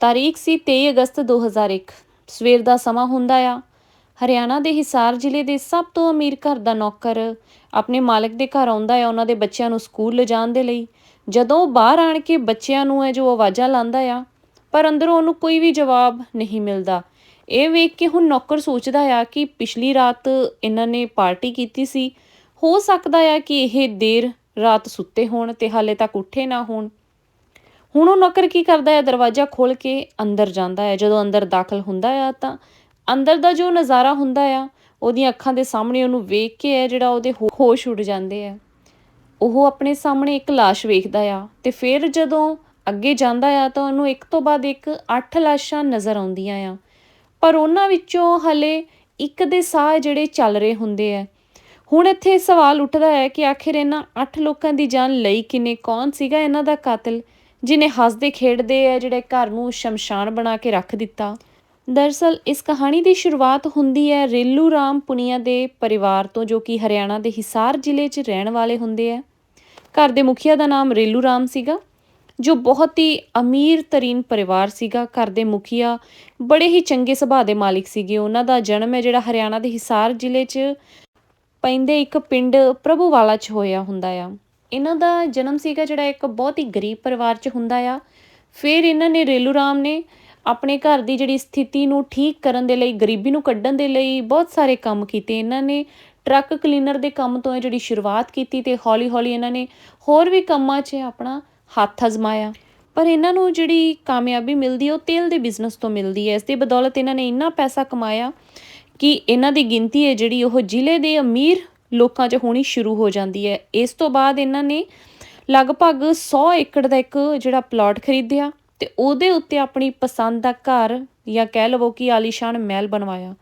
ਤਾਰੀਖ ਸੀ 23 ਅਗਸਤ 2001 ਸਵੇਰ ਦਾ ਸਮਾਂ ਹੁੰਦਾ ਆ। ਹਰਿਆਣਾ ਦੇ ਹਿਸਾਰ ਜ਼ਿਲ੍ਹੇ ਦੇ ਸਭ ਤੋਂ ਅਮੀਰ ਘਰ ਦਾ ਨੌਕਰ ਆਪਣੇ ਮਾਲਕ ਦੇ ਘਰ ਆਉਂਦਾ ਹੈ ਉਹਨਾਂ ਦੇ ਬੱਚਿਆਂ ਨੂੰ ਸਕੂਲ ਲਿਜਾਣ ਦੇ ਲਈ। ਜਦੋਂ ਉਹ ਬਾਹਰ ਆਣ ਕੇ ਬੱਚਿਆਂ ਨੂੰ ਹੈ ਜੋ ਆਵਾਜ਼ਾਂ ਲਾਉਂਦਾ ਆ, ਪਰ ਅੰਦਰੋਂ ਉਹਨੂੰ ਕੋਈ ਵੀ ਜਵਾਬ ਨਹੀਂ ਮਿਲਦਾ। ਇਹ ਵੇਖ ਕੇ ਹੁਣ ਨੌਕਰ ਸੋਚਦਾ ਆ ਕਿ ਪਿਛਲੀ ਰਾਤ ਇਹਨਾਂ ਨੇ ਪਾਰਟੀ ਕੀਤੀ ਸੀ। ਹੋ ਸਕਦਾ ਆ ਕਿ ਇਹ ਦੇਰ ਰਾਤ ਸੁੱਤੇ ਹੋਣ ਤੇ ਹਾਲੇ ਤੱਕ ਉੱਠੇ ਨਾ ਹੋਣ। ਹੁਣ ਉਹ ਨੌਕਰ ਕੀ ਕਰਦਾ ਹੈ? ਦਰਵਾਜ਼ਾ ਖੋਲ ਕੇ ਅੰਦਰ ਜਾਂਦਾ ਹੈ। ਜਦੋਂ ਅੰਦਰ ਦਾਖਲ ਹੁੰਦਾ ਆ ਤਾਂ ਅੰਦਰ ਦਾ ਜੋ ਨਜ਼ਾਰਾ ਹੁੰਦਾ ਆ, ਉਹਦੀਆਂ ਅੱਖਾਂ ਦੇ ਸਾਹਮਣੇ ਉਹਨੂੰ ਵੇਖ ਕੇ ਹੈ ਜਿਹੜਾ ਉਹਦੇ ਹੋਸ਼ ਉੱਡ ਜਾਂਦੇ ਆ। ਉਹ ਆਪਣੇ ਸਾਹਮਣੇ ਇੱਕ ਲਾਸ਼ ਵੇਖਦਾ ਆ ਤੇ ਫਿਰ ਜਦੋਂ ਅੱਗੇ ਜਾਂਦਾ ਆ ਤਾਂ ਉਹਨੂੰ ਇੱਕ ਤੋਂ ਬਾਅਦ ਇੱਕ ਅੱਠ ਲਾਸ਼ਾਂ ਨਜ਼ਰ ਆਉਂਦੀਆਂ ਆ। ਪਰ ਉਹਨਾਂ ਵਿੱਚੋਂ ਹਲੇ ਇੱਕ ਦੇ ਸਾਹ ਜਿਹੜੇ ਚੱਲ ਰਹੇ ਹੁੰਦੇ ਆ। ਹੁਣ ਇੱਥੇ ਸਵਾਲ ਉੱਠਦਾ ਹੈ ਕਿ ਆਖਿਰ ਇਹਨਾਂ 8 ਲੋਕਾਂ ਦੀ ਜਾਨ ਲਈ ਕਿਨੇ, ਕੌਣ ਸੀਗਾ ਇਹਨਾਂ ਦਾ ਕਾਤਲ? ਜਿਨੇ ਹੱਸਦੇ ਖੇਡਦੇ ਹੈ ਜਿਹੜੇ ਘਰ ਨੂੰ ਸ਼ਮਸ਼ਾਨ ਬਣਾ ਕੇ ਰੱਖ ਦਿੱਤਾ। ਦਰਸਲ ਇਸ ਕਹਾਣੀ ਦੀ ਸ਼ੁਰੂਆਤ ਹੁੰਦੀ ਹੈ ਰੇਲੂ ਰਾਮ ਪੁਨੀਆ ਦੇ ਪਰਿਵਾਰ ਤੋਂ, ਜੋ ਕਿ ਹਰਿਆਣਾ ਦੇ ਹਿਸਾਰ ਜ਼ਿਲ੍ਹੇ 'ਚ ਰਹਿਣ ਵਾਲੇ ਹੁੰਦੇ ਆ। ਘਰ ਦੇ ਮੁਖੀਆ ਦਾ ਨਾਮ ਰੇਲੂ ਰਾਮ ਸੀਗਾ, ਜੋ ਬਹੁਤ ਹੀ ਅਮੀਰ ਤਰੀਨ ਪਰਿਵਾਰ ਸੀਗਾ। ਘਰ ਦੇ ਮੁਖੀਆ ਬੜੇ ਹੀ ਚੰਗੇ ਸੁਭਾਅ ਦੇ ਮਾਲਿਕ ਸੀਗੇ। ਉਹਨਾਂ ਦਾ ਜਨਮ ਹੈ ਜਿਹੜਾ ਹਰਿਆਣਾ ਦੇ ਹਿਸਾਰ ਜ਼ਿਲ੍ਹੇ 'ਚ ਪੈਂਦੇ ਇੱਕ ਪਿੰਡ ਪ੍ਰਭੂਵਾਲਾ 'ਚ ਹੋਇਆ ਹੁੰਦਾ ਆ। ਇਹਨਾਂ ਦਾ ਜਨਮ ਸੀਗਾ ਜਿਹੜਾ ਇੱਕ ਬਹੁਤ ਹੀ ਗਰੀਬ ਪਰਿਵਾਰ 'ਚ ਹੁੰਦਾ ਆ। ਫਿਰ ਇਹਨਾਂ ਨੇ ਰੇਲੂ ਰਾਮ ਨੇ ਆਪਣੇ ਘਰ ਦੀ ਜਿਹੜੀ ਸਥਿਤੀ ਨੂੰ ਠੀਕ ਕਰਨ ਦੇ ਲਈ, ਗਰੀਬੀ ਨੂੰ ਕੱਢਣ ਦੇ ਲਈ ਬਹੁਤ ਸਾਰੇ ਕੰਮ ਕੀਤੇ। ਇਹਨਾਂ ਨੇ ਟਰੱਕ ਕਲੀਨਰ ਦੇ ਕੰਮ ਤੋਂ ਜਿਹੜੀ ਸ਼ੁਰੂਆਤ ਕੀਤੀ ਤੇ ਹੌਲੀ-ਹੌਲੀ ਇਹਨਾਂ ਨੇ ਹੋਰ ਵੀ ਕੰਮਾਂ 'ਚ ਆਪਣਾ ਹੱਥ ਅਜ਼ਮਾਇਆ। ਪਰ ਇਹਨਾਂ ਨੂੰ ਜਿਹੜੀ ਕਾਮਯਾਬੀ ਮਿਲਦੀ ਉਹ ਤੇਲ ਦੇ ਬਿਜ਼ਨਸ ਤੋਂ ਮਿਲਦੀ ਹੈ ਇਸ ਦੀ ਬਦੌਲਤ ਇਹਨਾਂ ਨੇ ਇੰਨਾ ਪੈਸਾ ਕਮਾਇਆ ਕਿ ਇਹਨਾਂ ਦੀ ਗਿਣਤੀ ਹੈ ਜਿਹੜੀ ਉਹ ਜ਼ਿਲ੍ਹੇ ਦੇ ਅਮੀਰ ਲੋਕਾਂ 'ਚ ਹੋਣੀ ਸ਼ੁਰੂ ਹੋ ਜਾਂਦੀ ਹੈ। ਇਸ ਤੋਂ ਬਾਅਦ ਇਹਨਾਂ ਨੇ ਲਗਭਗ 100 ਏਕੜ ਦਾ ਇੱਕ ਜਿਹੜਾ ਪਲਾਟ ਖਰੀਦਿਆ ਤੇ ਉਹਦੇ ਉੱਤੇ ਆਪਣੀ ਪਸੰਦ ਦਾ ਘਰ ਜਾਂ ਕਹਿ ਲਵੋ ਕਿ ਆਲੀਸ਼ਾਨ ਮਹਿਲ ਬਣਵਾਇਆ।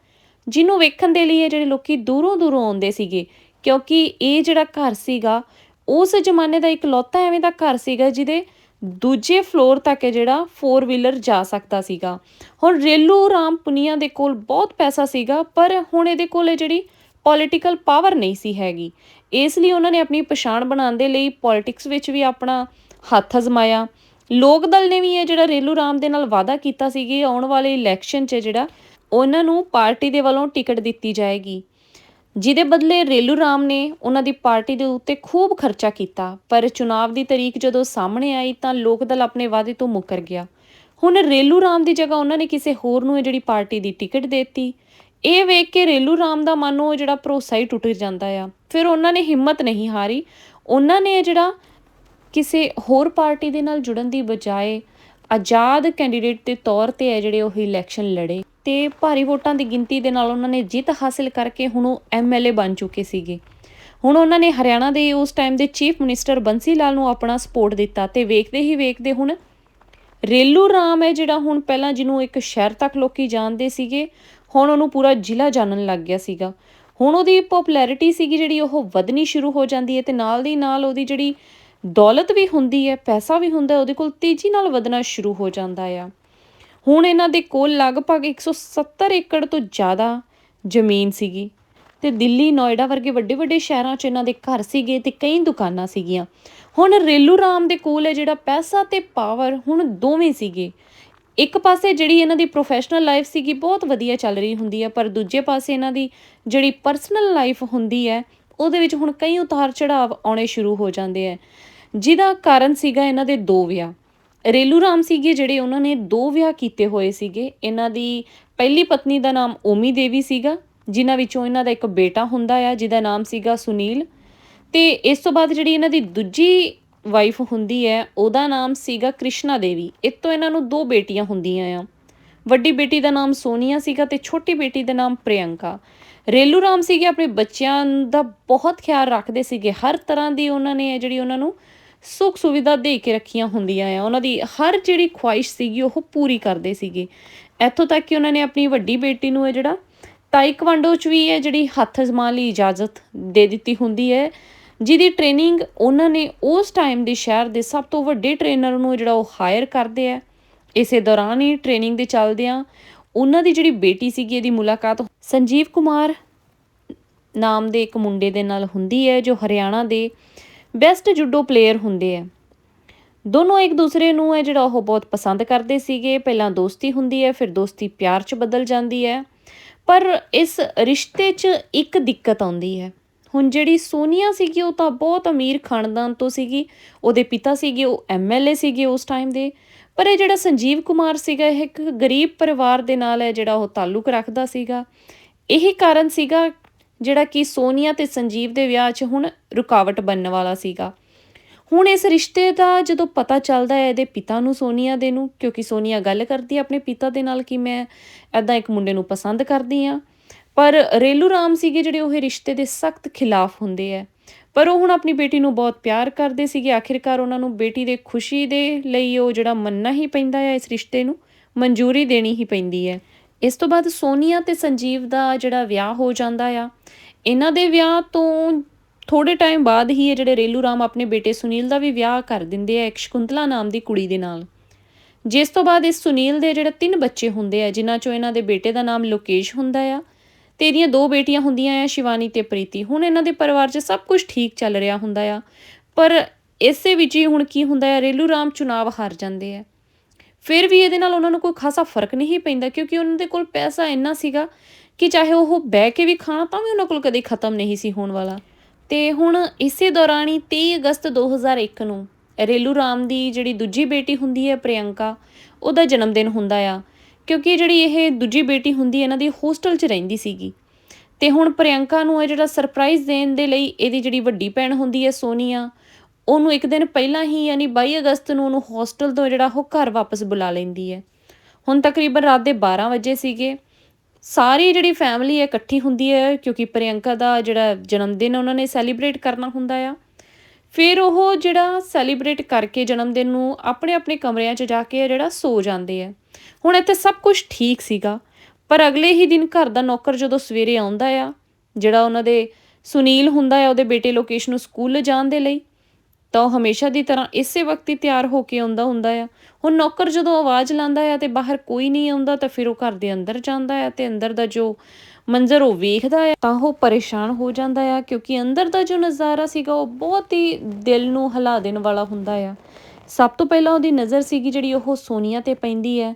ਜਿਹਨੂੰ ਵੇਖਣ ਦੇ ਲਈ ਇਹ ਜਿਹੜੇ ਲੋਕੀ ਦੂਰੋਂ ਦੂਰੋਂ ਆਉਂਦੇ ਸੀਗੇ, ਕਿਉਂਕਿ ਇਹ ਜਿਹੜਾ ਘਰ ਸੀਗਾ, ਉਸ ਜ਼ਮਾਨੇ ਦਾ ਇਕਲੌਤਾ ਐਵੇਂ ਦਾ ਘਰ ਸੀਗਾ ਜਿਹਦੇ ਦੂਜੇ ਫਲੋਰ ਤੱਕ ਜਿਹੜਾ 4 ਵੀਲਰ ਜਾ ਸਕਦਾ ਸੀਗਾ। ਹੁਣ ਰੇਲੂ ਰਾਮ ਪੁਨੀਆ ਦੇ ਕੋਲ ਬਹੁਤ ਪੈਸਾ ਸੀਗਾ, ਪਰ ਹੁਣ ਇਹਦੇ ਕੋਲ ਜਿਹੜੀ ਪੋਲੀਟੀਕਲ ਪਾਵਰ ਨਹੀਂ ਸੀ ਹੈਗੀ। ਇਸ ਲਈ ਉਹਨਾਂ ਨੇ ਆਪਣੀ ਪਛਾਣ ਬਣਾਉਣ ਦੇ ਲਈ ਪੋਲਿਟਿਕਸ ਵਿੱਚ ਵੀ ਆਪਣਾ ਹੱਥ ਅਜ਼ਮਾਇਆ। ਲੋਕ ਦਲ ਨੇ ਵੀ ਇਹ ਜਿਹੜਾ ਰੇਲੂ ਰਾਮ ਦੇ ਨਾਲ ਵਾਅਦਾ ਕੀਤਾ ਸੀ ਕਿ ਆਉਣ ਵਾਲੇ ਇਲੈਕਸ਼ਨ 'ਚ ਜਿਹੜਾ ਉਹਨਾਂ ਨੂੰ ਪਾਰਟੀ ਦੇ ਵੱਲੋਂ ਟਿਕਟ ਦਿੱਤੀ ਜਾਏਗੀ। ਜਿਹਦੇ ਬਦਲੇ ਰੇਲੂ ਰਾਮ ਨੇ ਉਹਨਾਂ ਦੀ ਪਾਰਟੀ ਦੇ ਉੱਤੇ ਖੂਬ ਖਰਚਾ ਕੀਤਾ। ਪਰ ਚੁਣਾਵ ਦੀ ਤਾਰੀਖ ਜਦੋਂ ਸਾਹਮਣੇ ਆਈ ਤਾਂ ਲੋਕ ਦਲ ਆਪਣੇ ਵਾਅਦੇ ਤੋਂ ਮੁੱਕਰ ਗਿਆ। ਹੁਣ ਰੇਲੂ ਰਾਮ ਦੀ ਜਗ੍ਹਾ ਉਹਨਾਂ ਨੇ ਕਿਸੇ ਹੋਰ ਨੂੰ ਇਹ ਜਿਹੜੀ ਪਾਰਟੀ ਦੀ ਟਿਕਟ ਦਿੱਤੀ। ਇਹ ਵੇਖ ਕੇ ਰੇਲੂ ਰਾਮ ਦਾ ਮਨ ਉਹ ਜਿਹੜਾ ਭਰੋਸਾ ਹੀ ਟੁੱਟ ਜਾਂਦਾ ਆ। ਫਿਰ ਉਹਨਾਂ ਨੇ ਹਿੰਮਤ ਨਹੀਂ ਹਾਰੀ। ਉਹਨਾਂ ਨੇ ਜਿਹੜਾ ਕਿਸੇ ਹੋਰ ਪਾਰਟੀ ਦੇ ਨਾਲ ਜੁੜਨ ਦੀ ਬਜਾਏ ਆਜ਼ਾਦ ਕੈਂਡੀਡੇਟ ਦੇ ਤੌਰ ਤੇ ਹੈ ਜਿਹੜੇ ਉਹ ਇਲੈਕਸ਼ਨ ਲੜੇ ਤੇ ਭਾਰੀ ਵੋਟਾਂ ਦੀ ਗਿਣਤੀ ਦੇ ਨਾਲ ਉਹਨਾਂ ਨੇ ਜਿੱਤ ਹਾਸਲ ਕਰਕੇ ਹੁਣ ਉਹ ਐਮਐਲਏ ਬਣ ਚੁੱਕੇ ਸੀਗੇ। ਹੁਣ ਉਹਨਾਂ ਨੇ ਹਰਿਆਣਾ ਦੇ ਉਸ ਟਾਈਮ ਦੇ ਚੀਫ ਮਿਨਿਸਟਰ ਬੰਸੀ ਲਾਲ ਨੂੰ ਆਪਣਾ ਸਪੋਰਟ ਦਿੱਤਾ ਤੇ ਵੇਖਦੇ ਹੀ ਵੇਖਦੇ ਹੁਣ ਰੇਲੂ ਰਾਮ ਹੈ ਜਿਹੜਾ ਹੁਣ ਪਹਿਲਾਂ ਜਿਹਨੂੰ ਇੱਕ ਸ਼ਹਿਰ ਤੱਕ ਲੋਕੀ ਜਾਣਦੇ ਸੀਗੇ ਹੁਣ ਉਹਨੂੰ ਪੂਰਾ ਜ਼ਿਲ੍ਹਾ ਜਾਣਨ ਲੱਗ ਗਿਆ ਸੀਗਾ। ਹੁਣ ਉਹਦੀ ਪਪੂਲੈਰਿਟੀ ਸੀਗੀ ਜਿਹੜੀ ਉਹ ਵਧਣੀ ਸ਼ੁਰੂ ਹੋ ਜਾਂਦੀ ਹੈ ਤੇ ਨਾਲ ਦੀ ਨਾਲ ਉਹਦੀ ਜਿਹੜੀ ਦੌਲਤ ਵੀ ਹੁੰਦੀ ਹੈ, ਪੈਸਾ ਵੀ ਹੁੰਦਾ ਉਹਦੇ ਕੋਲ ਤੇਜ਼ੀ ਨਾਲ ਵਧਣਾ ਸ਼ੁਰੂ ਹੋ ਜਾਂਦਾ ਆ। ਹੁਣ ਇਹਨਾਂ ਦੇ ਕੋਲ ਲਗਭਗ 170 ਏਕੜ ਤੋਂ ਜ਼ਿਆਦਾ ਜ਼ਮੀਨ ਸੀਗੀ ਤੇ ਦਿੱਲੀ, ਨੋਇਡਾ ਵਰਗੇ ਵੱਡੇ ਵੱਡੇ ਸ਼ਹਿਰਾਂ 'ਚ ਇਹਨਾਂ ਦੇ ਘਰ ਸੀਗੇ ਤੇ ਕਈ ਦੁਕਾਨਾਂ ਸੀਗੀਆਂ। ਹੁਣ ਰੇਲੂ ਰਾਮ ਦੇ ਕੋਲ ਹੈ ਜਿਹੜਾ ਪੈਸਾ ਤੇ ਪਾਵਰ ਹੁਣ ਦੋਵੇਂ ਸੀਗੇ। ਇੱਕ ਪਾਸੇ ਜਿਹੜੀ ਇਹਨਾਂ ਦੀ ਪ੍ਰੋਫੈਸ਼ਨਲ ਲਾਈਫ ਸੀਗੀ, ਬਹੁਤ ਵਧੀਆ ਚੱਲ ਰਹੀ ਹੁੰਦੀ ਹੈ, ਪਰ ਦੂਜੇ ਪਾਸੇ ਇਹਨਾਂ ਦੀ ਜਿਹੜੀ ਪਰਸਨਲ ਲਾਈਫ ਹੁੰਦੀ ਹੈ, ਉਹਦੇ ਵਿੱਚ ਹੁਣ ਕਈ ਉਤਾਰ ਚੜਾਵ ਆਉਣੇ ਸ਼ੁਰੂ ਹੋ ਜਾਂਦੇ ਆ ਜਿਹਦਾ ਕਾਰਨ ਸੀਗਾ ਇਹਨਾਂ ਦੇ ਦੋ ਵਿਆਹ। ਰੇਲੂ ਰਾਮ ਸੀਗੇ ਜਿਹੜੇ ਉਹਨਾਂ ਨੇ ਦੋ ਵਿਆਹ ਕੀਤੇ ਹੋਏ ਸੀਗੇ। ਇਹਨਾਂ ਦੀ ਪਹਿਲੀ ਪਤਨੀ ਦਾ ਨਾਮ ਓਮੀ ਦੇਵੀ ਸੀਗਾ, ਜਿਨ੍ਹਾਂ ਵਿੱਚੋਂ ਇਹਨਾਂ ਦਾ ਇੱਕ ਬੇਟਾ ਹੁੰਦਾ ਆ, ਜਿਹਦਾ ਨਾਮ ਸੀਗਾ ਸੁਨੀਲ। ਤੇ ਇਸ ਤੋਂ ਬਾਅਦ ਜਿਹੜੀ ਇਹਨਾਂ ਦੀ ਦੂਜੀ ਵਾਈਫ ਹੁੰਦੀ ਹੈ, ਉਹਦਾ ਨਾਮ ਸੀਗਾ ਕ੍ਰਿਸ਼ਨਾ ਦੇਵੀ। ਇਹ ਇਹਨਾਂ ਨੂੰ ਦੋ ਬੇਟੀਆਂ ਹੁੰਦੀਆਂ ਆ। ਵੱਡੀ ਬੇਟੀ ਦਾ ਨਾਮ ਸੋਨੀਆ ਸੀਗਾ ਤੇ ਛੋਟੀ ਬੇਟੀ ਦਾ ਨਾਮ ਪ੍ਰਿਯੰਕਾ। ਰੇਲੂ ਰਾਮ ਸੀਗੇ, ਆਪਣੇ ਬੱਚਿਆਂ ਦਾ ਬਹੁਤ ਖਿਆਲ ਰੱਖਦੇ ਸੀਗੇ। ਹਰ ਤਰ੍ਹਾਂ ਦੀ ਉਹਨਾਂ ਨੇ ਜਿਹੜੀ ਉਹਨਾਂ ਨੂੰ ਸੁੱਖ ਸੁਵਿਧਾ ਦੇ ਕੇ ਰੱਖੀਆਂ ਹੁੰਦੀਆਂ ਆ। ਉਹਨਾਂ ਦੀ ਹਰ ਜਿਹੜੀ ਖੁਆਇਸ਼ ਸੀਗੀ, ਉਹ ਪੂਰੀ ਕਰਦੇ ਸੀਗੇ। ਇੱਥੋਂ ਤੱਕ ਕਿ ਉਹਨਾਂ ਨੇ ਆਪਣੀ ਵੱਡੀ ਬੇਟੀ ਨੂੰ ਹੈ ਜਿਹੜਾ ਤਾਈਕਵਾਂਡੋ ਚ ਵੀ ਇਹ ਜਿਹੜੀ ਹੱਥ ਅਜ਼ਮਾਉਣ ਲਈ ਇਜਾਜ਼ਤ ਦੇ ਦਿੱਤੀ ਹੁੰਦੀ ਹੈ। ਜਿਹਦੀ ਟ੍ਰੇਨਿੰਗ ਉਹਨਾਂ ਨੇ ਉਸ ਟਾਈਮ ਦੇ ਸ਼ਹਿਰ ਦੇ ਸਭ ਤੋਂ ਵੱਡੇ ਟ੍ਰੇਨਰ ਨੂੰ ਜਿਹੜਾ ਉਹ ਹਾਇਰ ਕਰਦੇ ਆ। ਇਸੇ ਦੌਰਾਨ ਹੀ ਟ੍ਰੇਨਿੰਗ ਦੇ ਚੱਲਦਿਆਂ ਉਹਨਾਂ ਦੀ ਜਿਹੜੀ ਬੇਟੀ ਸੀਗੀ, ਇਹਦੀ ਮੁਲਾਕਾਤ ਸੰਜੀਵ ਕੁਮਾਰ ਨਾਮ ਦੇ ਇੱਕ ਮੁੰਡੇ ਦੇ ਨਾਲ ਹੁੰਦੀ ਹੈ, ਜੋ ਹਰਿਆਣਾ ਦੇ ਬੈਸਟ ਜੁਡੋ ਪਲੇਅਰ ਹੁੰਦੇ ਆ। ਦੋਨੋਂ ਇੱਕ ਦੂਸਰੇ ਨੂੰ ਹੈ ਜਿਹੜਾ ਉਹ ਬਹੁਤ ਪਸੰਦ ਕਰਦੇ ਸੀਗੇ। ਪਹਿਲਾਂ ਦੋਸਤੀ ਹੁੰਦੀ ਹੈ, ਫਿਰ ਦੋਸਤੀ ਪਿਆਰ 'ਚ ਬਦਲ ਜਾਂਦੀ ਹੈ। ਪਰ ਇਸ ਰਿਸ਼ਤੇ 'ਚ ਇੱਕ ਦਿੱਕਤ ਆਉਂਦੀ ਹੈ। ਹੁਣ ਜਿਹੜੀ ਸੋਨੀਆ ਸੀਗੀ, ਉਹ ਤਾਂ ਬਹੁਤ ਅਮੀਰ ਖਾਨਦਾਨ ਤੋਂ ਸੀਗੀ, ਉਹਦੇ ਪਿਤਾ ਸੀਗੇ, ਉਹ ਐਮਐਲਏ ਸੀਗੇ ਉਸ ਟਾਈਮ ਦੇ, ਪਰ ਇਹ ਜਿਹੜਾ ਸੰਜੀਵ ਕੁਮਾਰ ਸੀਗਾ, ਇਹ ਇੱਕ ਗਰੀਬ ਪਰਿਵਾਰ ਦੇ ਨਾਲ ਹੈ, ਜਿਹੜਾ ਉਹ ਤਾਲੁਕ ਰੱਖਦਾ ਸੀਗਾ। ਇਹੀ ਕਾਰਨ ਸੀਗਾ ਜਿਹੜਾ ਕਿ ਸੋਨੀਆ ਤੇ ਸੰਜੀਵ ਦੇ ਵਿਆਹ 'ਚ ਹੁਣ ਰੁਕਾਵਟ ਬਣਨ ਵਾਲਾ ਸੀਗਾ। ਹੁਣ ਇਸ ਰਿਸ਼ਤੇ ਦਾ ਜਦੋਂ ਪਤਾ ਚੱਲਦਾ ਹੈ ਇਹਦੇ ਪਿਤਾ ਨੂੰ, ਸੋਨੀਆ ਦੇ ਨੂੰ, ਕਿਉਂਕਿ ਸੋਨੀਆ ਗੱਲ ਕਰਦੀ ਹੈ ਆਪਣੇ ਪਿਤਾ ਦੇ ਨਾਲ ਕਿ ਮੈਂ ਐਦਾਂ ਇੱਕ ਮੁੰਡੇ ਨੂੰ ਪਸੰਦ ਕਰਦੀ ਆ ਪਰ ਰੇਲੂ ਰਾਮ ਸੀਗੇ ਜਿਹੜੇ ਉਹ ਰਿਸ਼ਤੇ ਦੇ ਸਖਤ ਖਿਲਾਫ ਹੁੰਦੇ ਆ। ਪਰ ਉਹ ਹੁਣ ਆਪਣੀ ਬੇਟੀ ਨੂੰ ਬਹੁਤ ਪਿਆਰ ਕਰਦੇ ਸੀਗੇ। ਆਖਿਰਕਾਰ ਉਹਨਾਂ ਨੂੰ ਬੇਟੀ ਦੇ ਖੁਸ਼ੀ ਦੇ ਲਈ ਉਹ ਜਿਹੜਾ ਮੰਨਣਾ ਹੀ ਪੈਂਦਾ ਹੈ ਇਸ ਰਿਸ਼ਤੇ ਨੂੰ, ਮਨਜ਼ੂਰੀ ਦੇਣੀ ਹੀ ਪੈਂਦੀ ਹੈ ਇਸ ਤੋਂ ਬਾਅਦ ਸੋਨੀਆ ਤੇ ਸੰਜੀਵ ਦਾ ਜਿਹੜਾ ਵਿਆਹ ਹੋ ਜਾਂਦਾ ਆ, ਇਹਨਾਂ ਦੇ ਵਿਆਹ ਤੋਂ ਥੋੜੇ ਟਾਈਮ ਬਾਅਦ ਹੀ ਇਹ ਜਿਹੜੇ ਰੇਲੂ ਰਾਮ ਆਪਣੇ ਬੇਟੇ ਸੁਨੀਲ ਦਾ ਵੀ ਵਿਆਹ ਕਰ ਦਿੰਦੇ ਆ ਇੱਕ ਸ਼ਕੁੰਤਲਾ ਨਾਮ ਦੀ ਕੁੜੀ ਦੇ ਨਾਲ। ਜਿਸ ਤੋਂ ਬਾਅਦ ਇਸ ਸੁਨੀਲ ਦੇ ਜਿਹੜੇ ਤਿੰਨ ਬੱਚੇ ਹੁੰਦੇ ਆ, ਜਿਨ੍ਹਾਂ ਚੋਂ ਇਹਨਾਂ ਦੇ ਬੇਟੇ ਦਾ ਨਾਮ ਲੋਕੇਸ਼ ਹੁੰਦਾ ਆ ਤੇ ਇਹਦੀਆਂ ਦੋ ਬੇਟੀਆਂ ਹੁੰਦੀਆਂ ਆ, ਸ਼ਿਵਾਨੀ ਤੇ ਪ੍ਰੀਤੀ। ਹੁਣ ਇਹਨਾਂ ਦੇ ਪਰਿਵਾਰ 'ਚ ਸਭ ਕੁਝ ਠੀਕ ਚੱਲ ਰਿਹਾ ਹੁੰਦਾ ਆ। ਪਰ ਇਸੇ ਵਿੱਚ ਹੀ ਹੁਣ ਕੀ ਹੁੰਦਾ ਆ, ਰੇਲੂ ਰਾਮ ਚੁਣਾਵ ਹਾਰ ਜਾਂਦੇ ਆ। ਫਿਰ ਵੀ ਇਹਦੇ ਨਾਲ ਉਹਨਾਂ ਨੂੰ ਕੋਈ ਖਾਸਾ ਫ਼ਰਕ ਨਹੀਂ ਪੈਂਦਾ, ਕਿਉਂਕਿ ਉਹਨਾਂ ਦੇ ਕੋਲ ਪੈਸਾ ਇੰਨਾ ਸੀਗਾ ਕਿ ਚਾਹੇ ਉਹ ਬਹਿ ਕੇ ਵੀ ਖਾਣਾ, ਤਾਂ ਵੀ ਉਹਨਾਂ ਕੋਲ ਕਦੇ ਖਤਮ ਨਹੀਂ ਸੀ ਹੋਣ ਵਾਲਾ। ਤੇ ਹੁਣ ਇਸੇ ਦੌਰਾਨ ਹੀ 23 ਅਗਸਤ 2001 ਨੂੰ ਰੇਲੂ ਰਾਮ ਦੀ ਜਿਹੜੀ ਦੂਜੀ ਬੇਟੀ ਹੁੰਦੀ ਹੈ ਪ੍ਰਿਯੰਕਾ, ਉਹਦਾ ਜਨਮ ਦਿਨ ਹੁੰਦਾ ਆ। ਕਿਉਂਕਿ ਜਿਹੜੀ ਇਹ ਦੂਜੀ ਬੇਟੀ ਹੁੰਦੀ ਇਹਨਾਂ ਦੀ ਹੋਸਟਲ 'ਚ ਰਹਿੰਦੀ ਸੀਗੀ। ਤੇ ਹੁਣ ਪ੍ਰਿਯੰਕਾ ਨੂੰ ਇਹ ਜਿਹੜਾ ਸਰਪ੍ਰਾਈਜ਼ ਦੇਣ ਦੇ ਲਈ ਇਹਦੀ ਜਿਹੜੀ ਵੱਡੀ ਭੈਣ ਹੁੰਦੀ ਹੈ, ਸੋਨੀਆ, ਉਹਨੂੰ ਇੱਕ ਦਿਨ ਪਹਿਲਾਂ ਹੀ ਯਾਨੀ 22 ਅਗਸਤ ਨੂੰ ਉਹਨੂੰ ਹੋਸਟਲ ਤੋਂ ਜਿਹੜਾ ਉਹ ਘਰ ਵਾਪਸ ਬੁਲਾ ਲੈਂਦੀ ਹੈ। ਹੁਣ ਤਕਰੀਬਨ ਰਾਤ ਦੇ 12 ਵਜੇ ਸੀਗੇ। ਸਾਰੀ ਜਿਹੜੀ ਫੈਮਿਲੀ ਹੈ ਇਕੱਠੀ ਹੁੰਦੀ ਹੈ, ਕਿਉਂਕਿ ਪ੍ਰਿਯੰਕਾ ਦਾ ਜਿਹੜਾ ਜਨਮ ਦਿਨ ਉਹਨਾਂ ਨੇ ਸੈਲੀਬ੍ਰੇਟ ਕਰਨਾ ਹੁੰਦਾ ਆ। ਫਿਰ ਉਹ ਜਿਹੜਾ ਸੈਲੀਬ੍ਰੇਟ ਕਰਕੇ ਜਨਮ ਦਿਨ ਨੂੰ ਆਪਣੇ ਆਪਣੇ ਕਮਰਿਆਂ 'ਚ ਜਾ ਕੇ ਜਿਹੜਾ ਸੋ ਜਾਂਦੇ ਆ। ਹੁਣ ਇੱਥੇ ਸਭ ਕੁਝ ਠੀਕ ਸੀਗਾ, ਪਰ ਅਗਲੇ ਹੀ ਦਿਨ ਘਰ ਦਾ ਨੌਕਰ ਜਦੋਂ ਸਵੇਰੇ ਆਉਂਦਾ ਆ, ਜਿਹੜਾ ਉਹਨਾਂ ਦੇ ਸੁਨੀਲ ਹੁੰਦਾ ਆ ਉਹਦੇ ਬੇਟੇ ਲੋਕੇਸ਼ ਨੂੰ ਸਕੂਲ ਲਿਜਾਣ ਦੇ ਲਈ, ਤਾਂ ਉਹ ਹਮੇਸ਼ਾ ਦੀ ਤਰ੍ਹਾਂ ਇਸੇ ਵਕਤ ਹੀ ਤਿਆਰ ਹੋ ਕੇ ਆਉਂਦਾ ਹੁੰਦਾ ਆ। ਹੁਣ ਨੌਕਰ ਜਦੋਂ ਆਵਾਜ਼ ਲਾਉਂਦਾ ਆ ਤੇ ਬਾਹਰ ਕੋਈ ਨਹੀਂ ਆਉਂਦਾ ਤਾਂ ਫਿਰ ਉਹ ਘਰ ਦੇ ਅੰਦਰ ਜਾਂਦਾ ਆ ਤੇ ਅੰਦਰ ਦਾ ਜੋ ਮੰਜ਼ਰ ਉਹ ਵੇਖਦਾ ਆ, ਤਾਂ ਉਹ ਪਰੇਸ਼ਾਨ ਹੋ ਜਾਂਦਾ ਆ, ਕਿਉਂਕਿ ਅੰਦਰ ਦਾ ਜੋ ਨਜ਼ਾਰਾ ਸੀਗਾ ਉਹ ਬਹੁਤ ਹੀ ਦਿਲ ਨੂੰ ਹਿਲਾ ਦੇਣ ਵਾਲਾ ਹੁੰਦਾ ਆ। ਸਭ ਤੋਂ ਪਹਿਲਾਂ ਉਹਦੀ ਨਜ਼ਰ ਸੀਗੀ ਜਿਹੜੀ ਉਹ ਸੋਨੀਆ ਤੇ ਪੈਂਦੀ ਹੈ